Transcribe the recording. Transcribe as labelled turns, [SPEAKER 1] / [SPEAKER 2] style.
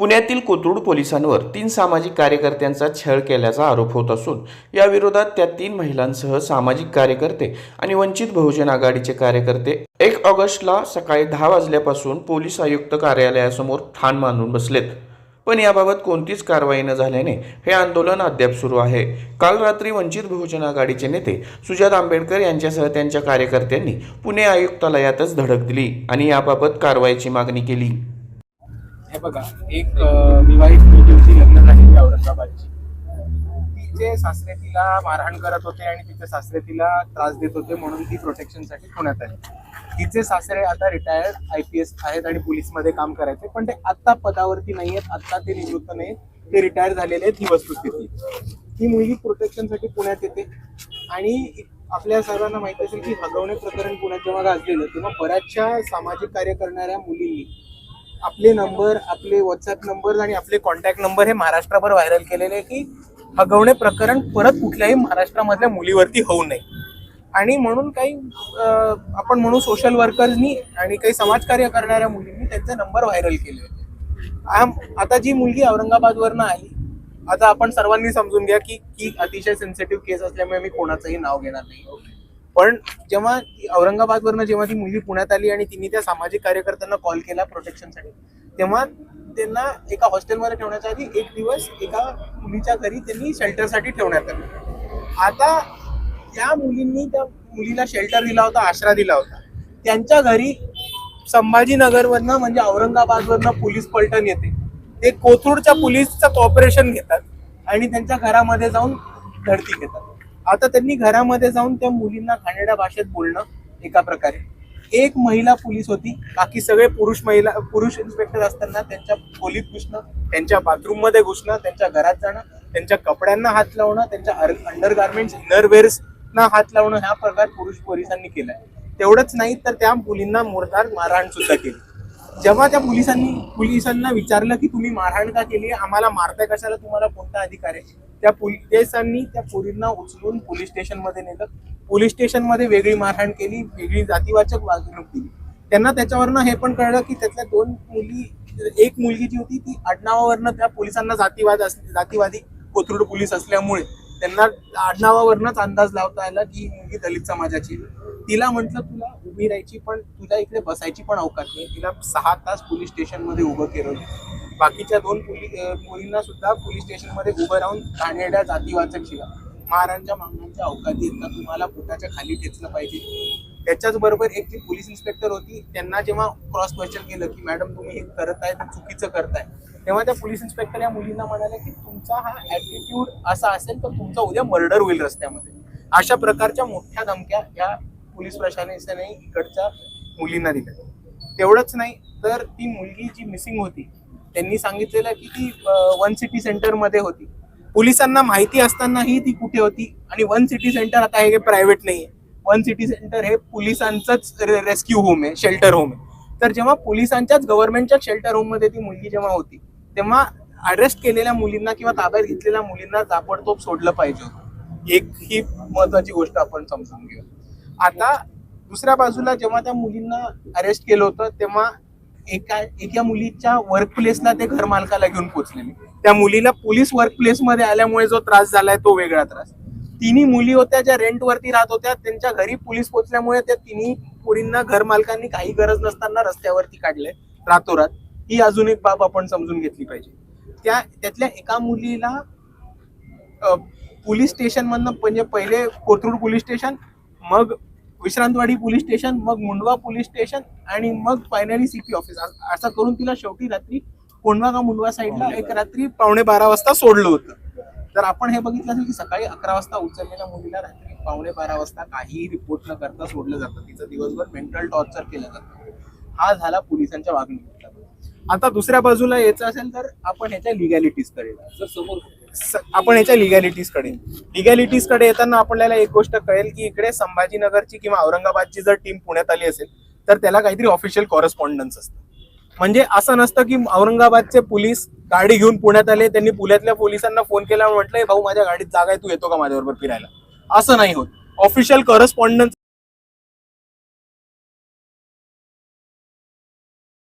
[SPEAKER 1] पुण्यातील कोथरूड पोलिसांवर तीन सामाजिक कार्यकर्त्यांचा छळ केल्याचा आरोप होत असून याविरोधात त्या तीन महिलांसह सामाजिक कार्यकर्ते आणि वंचित बहुजन आघाडीचे कार्यकर्ते एक ऑगस्टला सकाळी दहा वाजल्यापासून पोलीस आयुक्त कार्यालयासमोर ठाण मांडून बसलेत. पण याबाबत कोणतीच कारवाई न झाल्याने हे आंदोलन अद्याप सुरू आहे. काल रात्री वंचित बहुजन आघाडीचे नेते सुजात आंबेडकर यांच्यासह त्यांच्या कार्यकर्त्यांनी पुणे आयुक्तालयातच धडक दिली आणि याबाबत कारवाईची मागणी केली.
[SPEAKER 2] हे बघा एक विवाहित मुलगी होती लग्न झालेली औरंगाबादची. तिचे सासरे तिला मारहाण करत होते आणि तिचे सासरे तिला त्रास देत होते म्हणून ती प्रोटेक्शनसाठी पुण्यात आली. तिचे सासरे आता रिटायर्ड आय पी एस आहेत आणि पोलीसमध्ये काम करायचे पण ते आत्ता पदावरती नाही आहेत आत्ता ते निवृत्त नाही ते रिटायर झालेले आहेत ही वस्तुस्थिती. ही मुलगी प्रोटेक्शनसाठी पुण्यात येते आणि आपल्या सर्वांना माहीत असेल की हगवणे प्रकरण पुण्यात जेव्हा गाजलेलं तेव्हा बऱ्याचशा सामाजिक कार्य करणाऱ्या मुलींनी आपले नंबर आपले व्हॉट्सअप नंबर आणि आपले कॉन्टॅक्ट नंबर हे महाराष्ट्राभर व्हायरल केलेले आहे की हगवणे प्रकरण परत कुठल्याही महाराष्ट्रामधल्या मुलीवरती होऊ नये. आणि म्हणून काही आपण म्हणू सोशल वर्कर्सनी आणि काही समाजकार्य करणाऱ्या मुलींनी त्यांचे नंबर व्हायरल केले होते. आता जी मुलगी औरंगाबादवरनं आली आता आपण सर्वांनी समजून घ्या की की अतिशय सेन्सिटिव्ह केस असल्यामुळे मी कोणाचंही नाव घेणार नाही. पण जेव्हा औरंगाबादवरनं जेव्हा ती मुलगी पुण्यात आली आणि तिने त्या सामाजिक कार्यकर्त्यांना कॉल केला प्रोटेक्शनसाठी तेव्हा त्यांना एका हॉस्टेलमध्ये ठेवण्याच्या आधी एक दिवस एका मुलीच्या घरी त्यांनी शेल्टरसाठी ठेवण्यात आलं. आता त्या मुलींनी त्या मुलीला शेल्टर दिला होता आश्रा दिला होता. त्यांच्या घरी संभाजीनगरवरनं म्हणजे औरंगाबादवरनं पोलीस पलटण येते. ते कोथरूडच्या पोलीसचं कॉपरेशन घेतात आणि त्यांच्या घरामध्ये जाऊन धडती घेतात. आता त्यांनी घरामध्ये जाऊन त्या मुलींना घाणेरड्या भाषेत बोलणं एका प्रकारे. एक महिला पोलीस होती बाकी सगळे पुरुष महिला पुरुष इन्स्पेक्टर असताना त्यांच्या खोलीत घुसणं त्यांच्या बाथरूममध्ये घुसणं त्यांच्या घरात जाणं त्यांच्या कपड्यांना हात लावणं त्यांच्या अंडर गार्मेंट्स इनरवेअर्सना हात लावणं हा प्रकार पुरुष पोलिसांनी केलाय. तेवढंच नाही तर त्या मुलींना मोरदार मारहाण सुद्धा केली. जेव्हा त्या पोलिसांनी पोलिसांना विचारलं की तुम्ही मारहाण का केली? आम्हाला मारताय कशाला? तुम्हाला कोणता अधिकार आहे? त्या पोलिसांनी त्या पोरींना उचलून पोलीस स्टेशनमध्ये नेलं. पोलीस स्टेशनमध्ये वेगळी मारहाण केली वेगळी जातीवाचक वागणूक दिली. त्यांना त्याच्यावरनं हे पण कळलं की त्यातल्या दोन मुली एक मुलगी जी होती ती आडनावावरनं त्या पोलिसांना जातीवाद अस जातीवादी कोथरूड पोलीस असल्यामुळे त्यांना आडनावावरनच अंदाज लावता आला की ही मुलगी दलित समाजाची तिला म्हटलं तुला उभी राहायची पण तुला इकडे बसायची पण अवकाश नाही. तिला सहा तास पोलीस स्टेशनमध्ये उभं केलं बाकीच्या दोन मुलींना सुद्धा पोलीस स्टेशनमध्ये उभं राहून घाणेरड्या जातीवाचक शिवा महाराजांच्या मागण्यांच्या अवकाळी येतात तुम्हाला पोटाच्या खाली ठेचलं पाहिजे. त्याच्याच बरोबर एक जी पोलीस इन्स्पेक्टर होती त्यांना जेव्हा क्रॉस क्वेश्चन केलं की मॅडम तुम्ही हे करत आहे चुकीचं करताय. तेव्हा त्या पोलीस इन्स्पेक्टर या मुलींना म्हणाले की तुमचा हा ऍटिट्यूड असा असेल तर तुमचा उद्या मर्डर होईल रस्त्यामध्ये. अशा प्रकारच्या मोठ्या धमक्या या पोलीस प्रशासनाने इकडच्या मुलींना दिल्या. तेवढंच नाही तर ती मुलगी जी मिसिंग होती त्यांनी सांगितलेलं की ती वन सिटी सेंटरमध्ये होती. पोलिसांना माहिती असतानाही ती कुठे होती? आणि वन सिटी सेंटर आता हे प्रायव्हेट नाही आहे वन सिटी सेंटर हे पोलिसांचंच रेस्क्यू होम आहे शेल्टर होम आहे. तर जेव्हा पोलिसांच्याच गव्हर्नमेंटच्या शेल्टर होममध्ये ती मुलगी जेव्हा होती तेव्हा अरेस्ट केलेल्या मुलींना किंवा ताब्यात घेतलेल्या मुलींना ताबडतोब सोडलं पाहिजे होतं. एक ही महत्वाची गोष्ट आपण समजून घेऊ आता दुसऱ्या बाजूला जेव्हा त्या मुलींना अरेस्ट केलं होतं तेव्हा एका एका मुलीच्या वर्क प्लेसला ते घर मालकाला घेऊन पोचलेले त्या मुलीला पोलीस वर्क प्लेस मध्ये आल्यामुळे जो त्रास झालाय तो वेगळा त्रास. तिन्ही मुली होत्या ज्या रेंट वरती राहत होत्या त्यांच्या घरी पोलीस पोहोचल्यामुळे त्या तिन्ही मुलींना घर मालकांनी काही गरज नसताना रस्त्यावरती काढले रातोरात. ही अजून एक बाब आपण समजून घेतली पाहिजे. त्या त्यातल्या एका मुलीला पोलीस स्टेशन मधनं म्हणजे पहिले कोथरूड पोलीस स्टेशन मग विश्रांतवाडी पोलीस स्टेशन मग मुंडवा पोलीस स्टेशन आणि मग फायनली सीपी ऑफिस. असं करून तिला शेवटी रात्री कोंडवा का मुंडवा साईडला एक रात्री पावणे बारा वाजता सोडलं होतं. तर आपण हे बघितलं असेल की सकाळी अकरा वाजता उचललेल्या मुलीला रात्री पावणे बारा वाजता काहीही रिपोर्ट न करता सोडलं जातं. तिचं दिवसभर मेंटल टॉर्चर केलं जातं. हा झाला पोलिसांच्या वागणुकीचा. आता दुसऱ्या बाजूला यायचं असेल तर आपण ह्याच्या लिगॅलिटीजकडे जर समोर आपण याच्या लिगॅलिटीजकडे. लिगॅलिटीजकडे येताना आपल्याला एक गोष्ट कळेल की इकडे संभाजीनगरची किंवा औरंगाबादची जर टीम पुण्यात आली असेल तर त्याला काहीतरी ऑफिशियल कॉरेस्पॉन्डन्स असतं. म्हणजे असं नसतं की औरंगाबादचे पोलीस गाडी घेऊन पुण्यात आले त्यांनी पुण्यातल्या पोलिसांना फोन केला म्हटलंय भाऊ माझ्या गाडीत जागा आहे तू येतो का माझ्याबरोबर फिरायला? असं नाही होत. Official correspondence